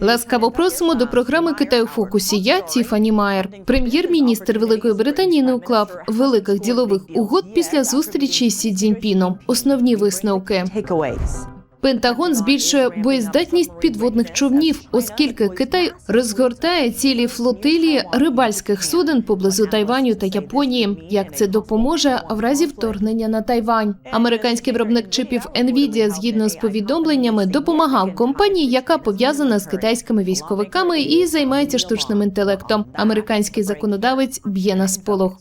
Ласкаво просимо до програми Китай у фокусі. Я Тіфані Майер. Прем'єр-міністр Великої Британії не уклав великих ділових угод після зустрічі з Сі Цзіньпіном. Основні висновки. Пентагон збільшує боєздатність підводних човнів, оскільки Китай розгортає цілі флотилії рибальських суден поблизу Тайваню та Японії. Як це допоможе в разі вторгнення на Тайвань? Американський виробник чипів Nvidia, згідно з повідомленнями, допомагав компанії, яка пов'язана з китайськими військовиками і займається штучним інтелектом. Американський законодавець б'є на сполох.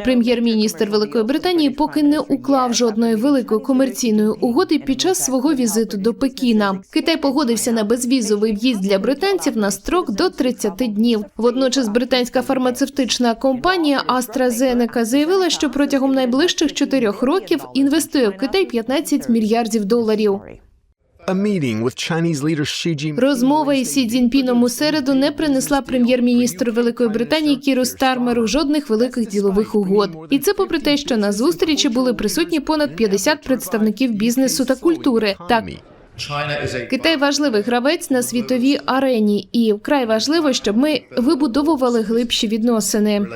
Прем'єр-міністр Великої Британії поки не уклав жодної великої комерційної угоди під час свого візиту до Пекіна. Китай погодився на безвізовий в'їзд для британців на строк до 30 днів. Водночас британська фармацевтична компанія AstraZeneca заявила, що протягом найближчих чотирьох років інвестує в Китай 15 мільярдів доларів. Розмова із Сі Цзіньпіном у середу не принесла прем'єр-міністру Великої Британії Кіру Стармеру жодних великих ділових угод. І це попри те, що на зустрічі були присутні понад 50 представників бізнесу та культури. Так, Китай важливий гравець на світовій арені, і вкрай важливо, щоб ми вибудовували глибші відносини.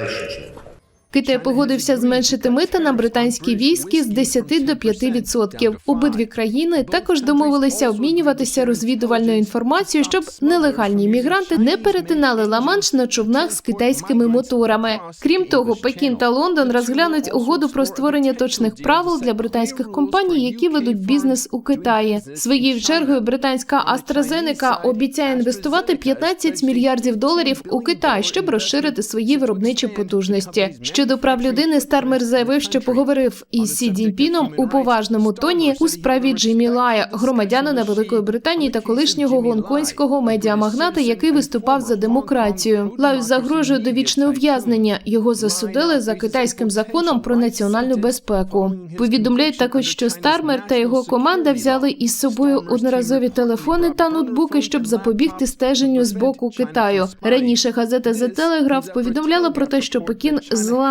Китай погодився зменшити мита на британські військи з 10 до 5%. Обидві країни також домовилися обмінюватися розвідувальною інформацією, щоб нелегальні мігранти не перетинали Ла-Манш на човнах з китайськими моторами. Крім того, Пекін та Лондон розглянуть угоду про створення точних правил для британських компаній, які ведуть бізнес у Китаї. Своєю чергою британська AstraZeneca обіцяє інвестувати 15 мільярдів доларів у Китай, щоб розширити свої виробничі потужності. Щодо прав людини, Стармер заявив, що поговорив із Сі Цзіньпіном у поважному тоні у справі Джиммі Лая, громадянина Великої Британії та колишнього гонконгського медіамагната, який виступав за демократію. Лаю загрожує довічне ув'язнення. Його засудили за китайським законом про національну безпеку. Повідомляють також, що Стармер та його команда взяли із собою одноразові телефони та ноутбуки, щоб запобігти стеженню з боку Китаю. Раніше газета The Telegraph повідомляла про те, що Пекін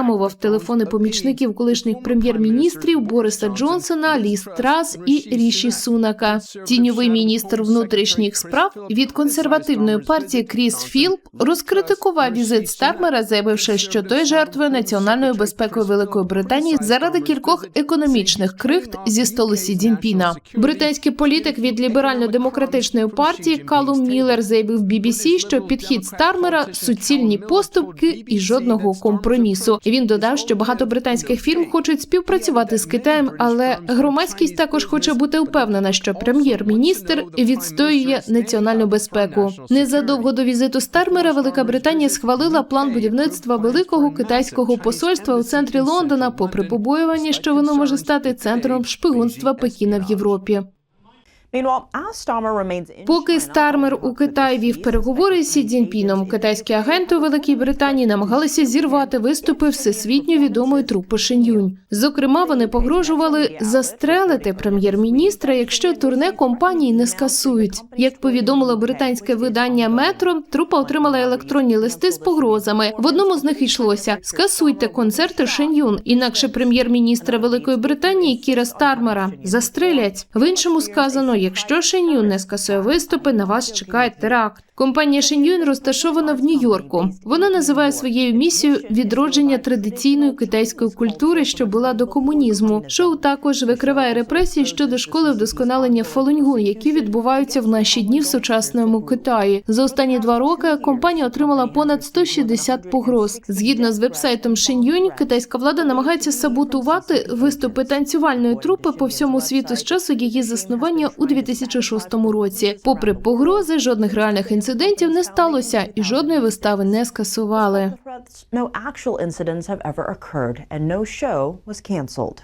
зламував телефони помічників колишніх прем'єр-міністрів Бориса Джонсона, Ліс Трас і Ріші Сунака. Тіньовий міністр внутрішніх справ від консервативної партії Кріс Філп розкритикував візит Стармера, заявивши, що той жертвує національною безпекою Великої Британії заради кількох економічних крихт зі столу Сі Цзіньпіна. Британський політик від ліберально-демократичної партії Калум Міллер заявив BBC, що підхід Стармера суцільні поступки і жодного компромісу. Він додав, що багато британських фірм хочуть співпрацювати з Китаєм, але громадськість також хоче бути впевнена, що прем'єр-міністр відстоює національну безпеку. Незадовго до візиту Стармера Велика Британія схвалила план будівництва великого китайського посольства у центрі Лондона, попри побоювання, що воно може стати центром шпигунства Пекіна в Європі. Поки Стармер у Китаї вів переговори з Сі Цзіньпіном, китайські агенти у Великій Британії намагалися зірвати виступи всесвітньо відомої трупи Шин'юнь. Зокрема, вони погрожували застрелити прем'єр-міністра, якщо турне компанії не скасують. Як повідомило британське видання Метро, трупа отримала електронні листи з погрозами. В одному з них йшлося: скасуйте концерти Шин'юн, інакше прем'єр-міністра Великої Британії Кіра Стармера застрелять. В іншому сказано. Якщо Шенюн не скасує виступи, на вас чекає теракт. Компанія Шенюн розташована в Нью-Йорку. Вона називає своєю місією відродження традиційної китайської культури, що була до комунізму. Шоу також викриває репресії щодо школи вдосконалення Фалуньгун, які відбуваються в наші дні в сучасному Китаї. За останні два роки компанія отримала понад 160 погроз. Згідно з вебсайтом Шин'юнь, китайська влада намагається саботувати виступи танцювальної трупи по всьому світу з часу її заснування у 2006 році. Попри погрози, жодних реальних інцидентів не сталося, і жодної вистави не скасували. no actual incidents have ever occurred, and no show was canceled.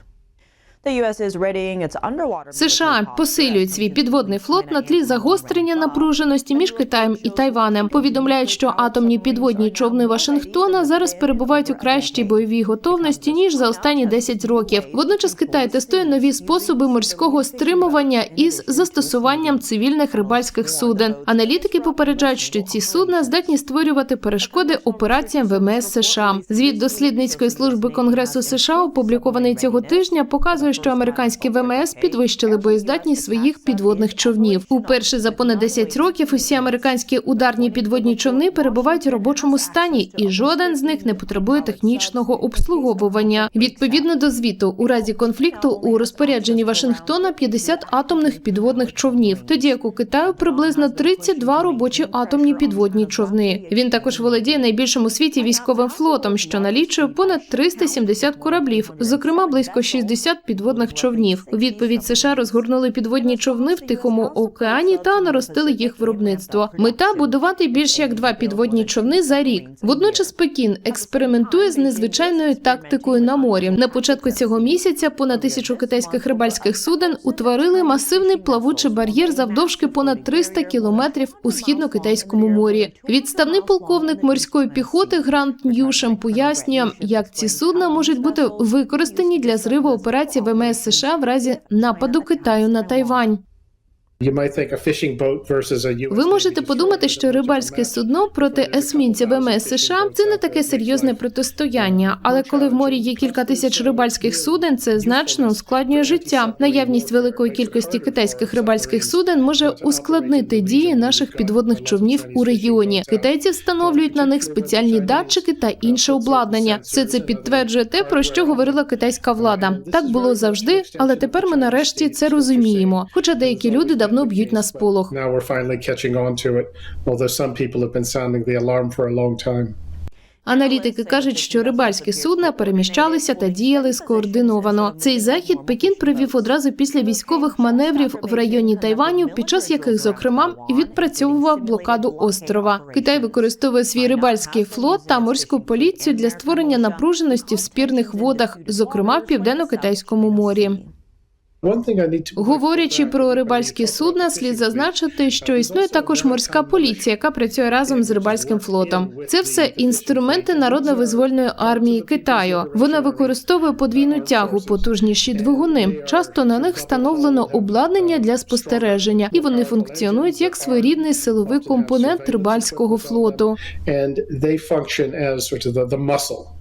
США посилюють свій підводний флот на тлі загострення напруженості між Китаєм і Тайванем. Повідомляють, що атомні підводні човни Вашингтона зараз перебувають у кращій бойовій готовності ніж за останні 10 років. Водночас Китай тестує нові способи морського стримування із застосуванням цивільних рибальських суден. Аналітики попереджають, що ці судна здатні створювати перешкоди операціям ВМС США. Звіт дослідницької служби Конгресу США, опублікований цього тижня, показує, що американські ВМС підвищили боєздатність своїх підводних човнів. Уперше за понад 10 років усі американські ударні підводні човни перебувають у робочому стані, і жоден з них не потребує технічного обслуговування. Відповідно до звіту, у разі конфлікту у розпорядженні Вашингтона 50 атомних підводних човнів, тоді як у Китаю приблизно 32 робочі атомні підводні човни. Він також володіє найбільшим у світі військовим флотом, що налічує понад 370 кораблів, зокрема близько 60 підводних човнів. У відповідь США розгорнули підводні човни в Тихому океані та наростили їх виробництво. Мета будувати більш як два підводні човни за рік. Водночас Пекін експериментує з незвичайною тактикою на морі. На початку цього місяця понад тисячу китайських рибальських суден утворили масивний плавучий бар'єр завдовжки понад 300 кілометрів у східно-китайському морі. Відставний полковник морської піхоти Грант Ньюшем пояснює, як ці судна можуть бути використані для зриву операцій ВМС США в разі нападу Китаю на Тайвань. Ви можете подумати, що рибальське судно проти есмінця ВМС США це не таке серйозне протистояння. Але коли в морі є кілька тисяч рибальських суден, це значно ускладнює життя. Наявність великої кількості китайських рибальських суден може ускладнити дії наших підводних човнів у регіоні. Китайці встановлюють на них спеціальні датчики та інше обладнання. Все це підтверджує те, про що говорила китайська влада. Так було завжди, але тепер ми нарешті це розуміємо. Хоча деякі люди давно б'ють на сполох. Аналітики кажуть, що рибальські судна переміщалися та діяли скоординовано. Цей захід Пекін провів одразу після військових маневрів в районі Тайваню, під час яких, зокрема, і відпрацьовував блокаду острова. Китай використовує свій рибальський флот та морську поліцію для створення напруженості в спірних водах, зокрема в південно-китайському морі. Говорячи про рибальські судна, слід зазначити, що існує також морська поліція, яка працює разом з рибальським флотом. Це все інструменти народно-визвольної армії Китаю. Вона використовує подвійну тягу, потужніші двигуни. Часто на них встановлено обладнання для спостереження, і вони функціонують як своєрідний силовий компонент рибальського флоту.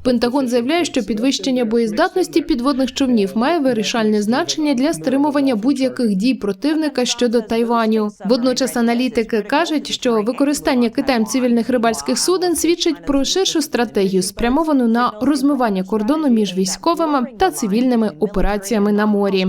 Пентагон заявляє, що підвищення боєздатності підводних човнів має вирішальне значення для стримування будь-яких дій противника щодо Тайваню. Водночас аналітики кажуть, що використання Китаєм цивільних рибальських суден свідчить про ширшу стратегію, спрямовану на розмивання кордону між військовими та цивільними операціями на морі.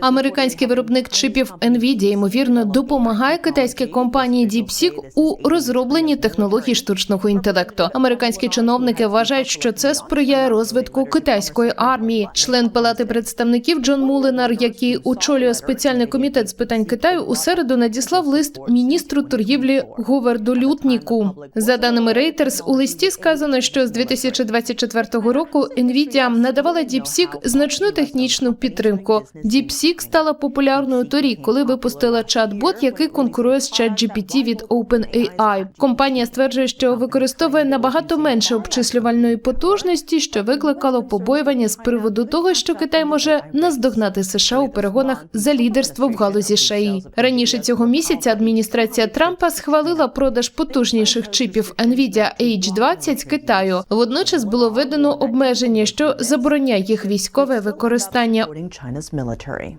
Американський виробник чипів Nvidia, ймовірно допомагає китайській компанії DeepSeek у розробленні технологій штучного інтелекту. Американські чиновники вважають, що це сприяє розвитку китайської армії. Член палати представників Джон Мулинар, який очолює спеціальний комітет з питань Китаю, у середу надіслав лист міністру торгівлі Говарду Лютніку. За даними Reuters, у листі сказано, що з 2024 року Nvidia надавала DeepSeek значну технічну підтримку. DeepSeek стала популярною торік, коли випустила чат-бот, який конкурує з ChatGPT від OpenAI. Компанія стверджує, що використовує набагато менше обчислювальної потужності, що викликало побоювання з приводу того, що Китай може наздогнати США у перегонах за лідерство в галузі ШАІ. Раніше цього місяця адміністрація Трампа схвалила продаж потужніших чипів Nvidia H20 Китаю. Водночас було введено обмеження, що забороняє їх військове використання. Supporting China's military.